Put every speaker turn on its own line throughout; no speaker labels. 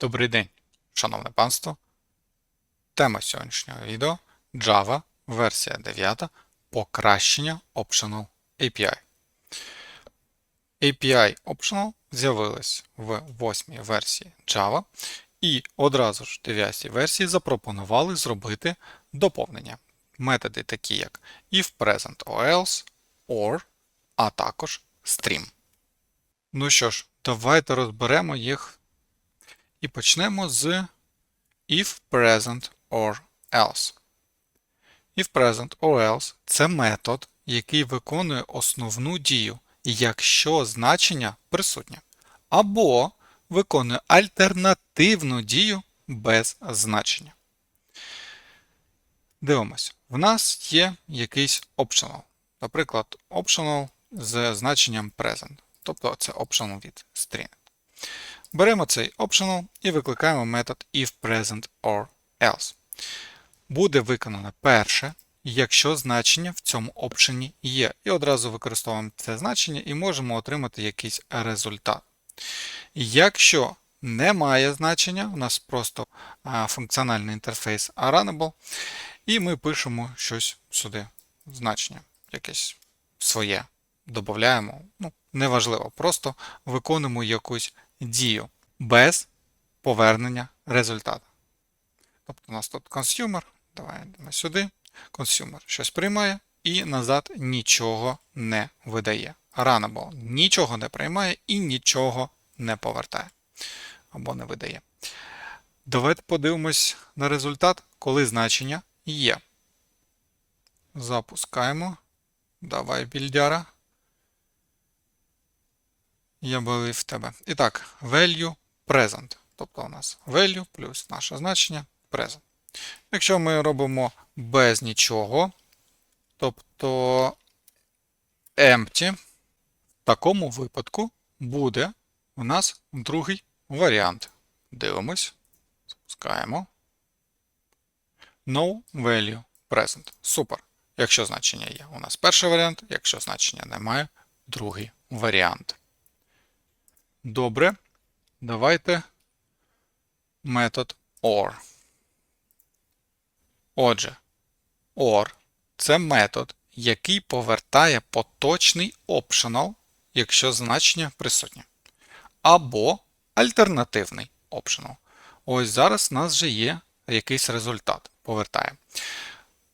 Добрий день, шановне панство. Тема сьогоднішнього відео Java, версія 9, покращення Optional API. API Optional з'явилась в 8 версії Java, і одразу ж в 9 версії запропонували зробити доповнення. Методи такі як if present or else, or, а також stream. Ну що ж, давайте розберемо їх і почнемо з if present or else. If present or else це метод, який виконує основну дію, якщо значення присутнє, або виконує альтернативну дію без значення. Дивимось. В нас є якийсь optional. Наприклад, optional з значенням present. Тобто це optional від string. Беремо цей optional і викликаємо метод if or else. Буде виконано перше, якщо значення в цьому option є. І одразу використовуємо це значення і можемо отримати якийсь результат. Якщо немає значення, у нас просто функціональний інтерфейс runnable, і ми пишемо щось сюди, значення, якесь своє. Додаємо, ну, неважливо, просто виконуємо якусь дію без повернення результату. Тобто у нас тут consumer, давай йдемо сюди. Consumer щось приймає і назад нічого не видає. Runnable нічого не приймає і нічого не повертає або не видає. Давайте подивимось на результат, коли значення є. Запускаємо. Давай більдяра. Я бelieve в тебе. І так, value present. Тобто у нас value плюс наше значення present. Якщо ми робимо без нічого, тобто empty, в такому випадку буде у нас другий варіант. Дивимось, запускаємо. No value present. Супер. Якщо значення є, у нас перший варіант, якщо значення немає, другий варіант. Добре. Давайте метод OR. Отже, OR це метод, який повертає поточний optional, якщо значення присутнє. Або альтернативний optional. Ось зараз у нас вже є якийсь результат. Повертає.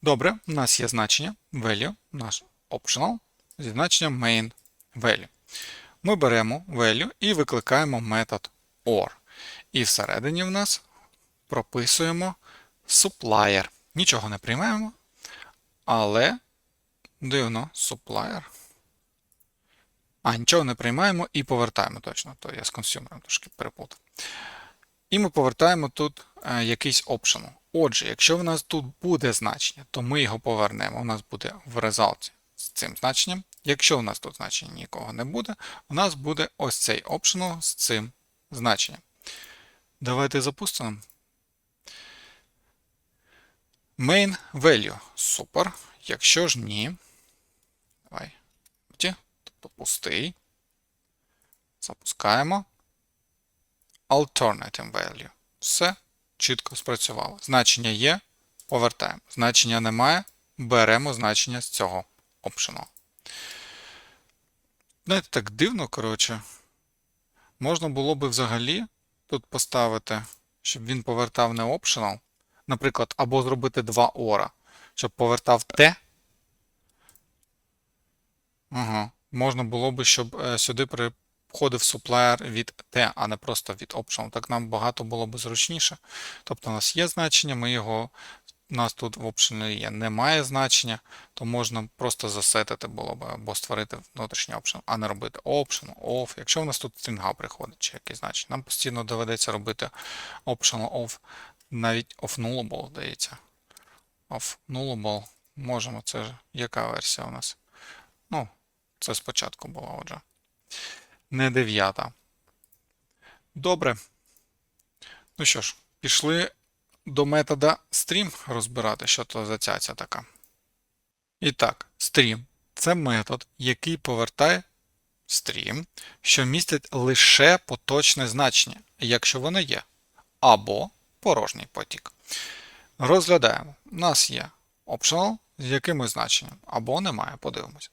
Добре, у нас є значення value, наш optional, зі значенням main value. Ми беремо value і викликаємо метод OR. І всередині в нас прописуємо supplier. Нічого не приймаємо, але дивно, supplier. А, нічого не приймаємо і повертаємо точно. То я з консюмером трошки переплутав. І ми повертаємо тут е, якийсь optional. Отже, якщо в нас тут буде значення, то ми його повернемо. У нас буде в результаті з цим значенням. Якщо у нас тут значення нікого не буде, у нас буде ось цей optional з цим значенням. Давайте запустимо. Main value. Супер. Якщо ж ні. Давай. Тобто пустий. Запускаємо. Alternative value. Все чітко спрацювало. Значення є. Повертаємо. Значення немає. Беремо значення з цього optional. Знаєте, так дивно, коротше. Можна було би взагалі тут поставити, щоб він повертав не optional. Наприклад, або зробити два ора, щоб повертав T. Ага. Можна було би, щоб е, сюди приходив supplier від T, а не просто від optional. Так нам багато було б зручніше. Тобто у нас є значення, ми його. У нас тут в optional є немає значення, то можна просто засетити було б або створити внутрішній option, а не робити optional, off. Якщо у нас тут стрінга приходить, чи якесь значення, нам постійно доведеться робити optional off, навіть off nullable, здається. Off nullable. Можемо, це ж яка версія у нас? Ну, це спочатку була отже. Не дев'ята. Добре. Ну що ж, пішли до метода stream розбирати, що то за цяця така. І так, stream це метод, який повертає стрім, що містить лише поточне значення, якщо воно є. або порожній потік. Розглядаємо. У нас є optional з якимось значенням, або немає, подивимось.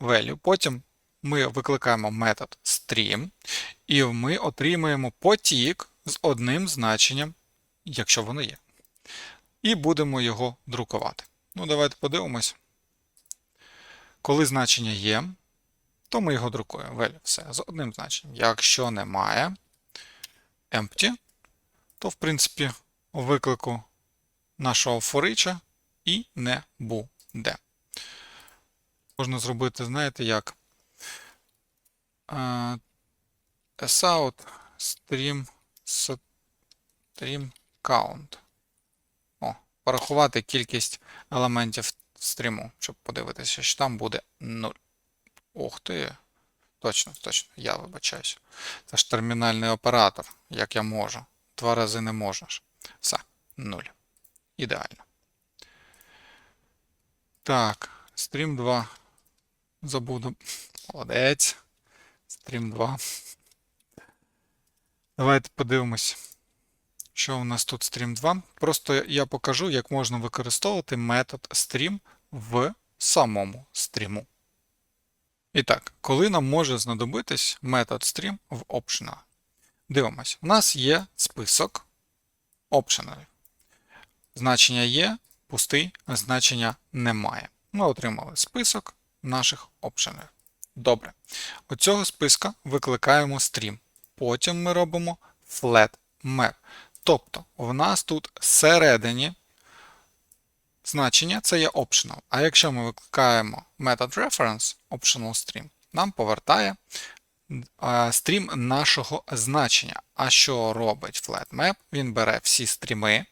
Value. Потім ми викликаємо метод stream, і ми отримаємо потік з одним значенням, якщо воно є. І будемо його друкувати. Ну, давайте подивимось. Коли значення є, то ми його друкуємо. Value. Все, з одним значенням. Якщо немає empty, то, в принципі, виклику нашого форича і не буде. Можна зробити, знаєте, як Е, sout stream stream count. О, порахувати кількість елементів стріму, щоб подивитися, що там буде 0. Ух ти. Точно, точно, я вибачаюся. Це ж термінальний оператор, як я можу. Два рази не можеш. Все, 0. Ідеально. Так, стрім 2. Забуду. Молодець. Стрім 2. Давайте подивимось, що у нас тут стрім 2. Просто я покажу, як можна використовувати метод stream в самому стріму. І так, коли нам може знадобитись метод stream в optional? Дивимось, у нас є список optional. Значення є, пустий, значення немає. Ми отримали список наших optional. Добре. У цього списка викликаємо стрім. Потім ми робимо flat map. Тобто, в нас тут всередині значення це є optional. А якщо ми викликаємо метод reference optional stream, нам повертає стрім нашого значення. А що робить FlatMap? Він бере всі стріми,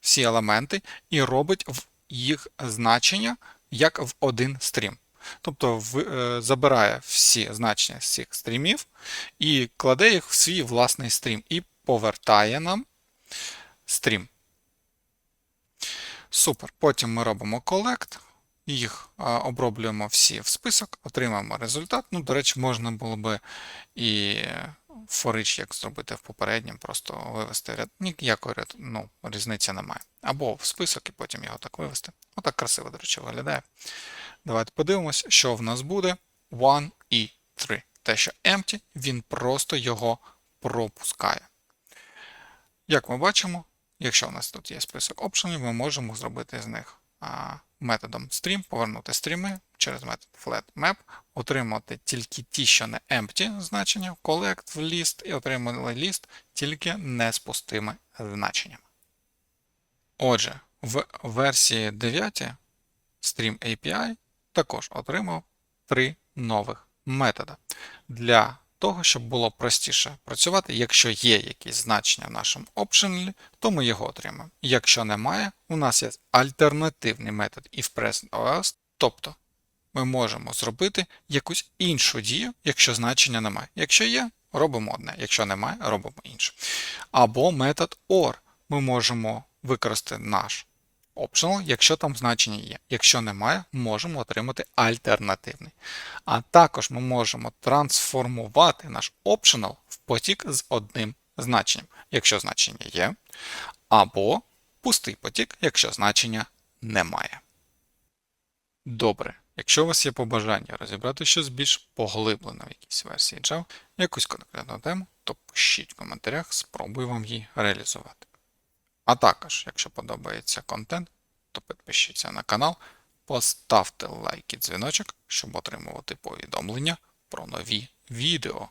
всі елементи і робить їх значення як в один стрім. Тобто е, забирає всі значення з цих стрімів і кладе їх в свій власний стрім і повертає нам стрім. Супер. Потім ми робимо collect, їх оброблюємо всі в список, отримаємо результат. Ну, до речі, можна було би і форич, як зробити в попередньому, просто вивести ряд. Ніякої ряд, ну, різниці немає. Або в список і потім його так вивести. Отак красиво, до речі, виглядає. Давайте подивимось, що в нас буде 1 і 3. Те, що empty, він просто його пропускає. Як ми бачимо, якщо у нас тут є список опшенів, ми можемо зробити з них методом stream, повернути стріми через метод flatMap, отримати тільки ті, що не empty значення, collect в list, і отримали ліст тільки не з пустими значеннями. Отже, в версії 9 Stream API також отримав три нових методи. Для того, щоб було простіше працювати, якщо є якісь значення в нашому optional, то ми його отримаємо. Якщо немає, у нас є альтернативний метод ifPresentOS, тобто ми можемо зробити якусь іншу дію, якщо значення немає. Якщо є, робимо одне, якщо немає, робимо інше. Або метод OR. Ми можемо використати наш optional, якщо там значення є. Якщо немає, можемо отримати альтернативний. А також ми можемо трансформувати наш optional в потік з одним значенням, якщо значення є, або пустий потік, якщо значення немає. Добре. Якщо у вас є побажання розібрати щось більш поглиблено в якійсь версії Java, якусь конкретну тему, то пишіть в коментарях, спробую вам її реалізувати. А також, якщо подобається контент, то підпишіться на канал, поставте лайк і дзвіночок, щоб отримувати повідомлення про нові відео.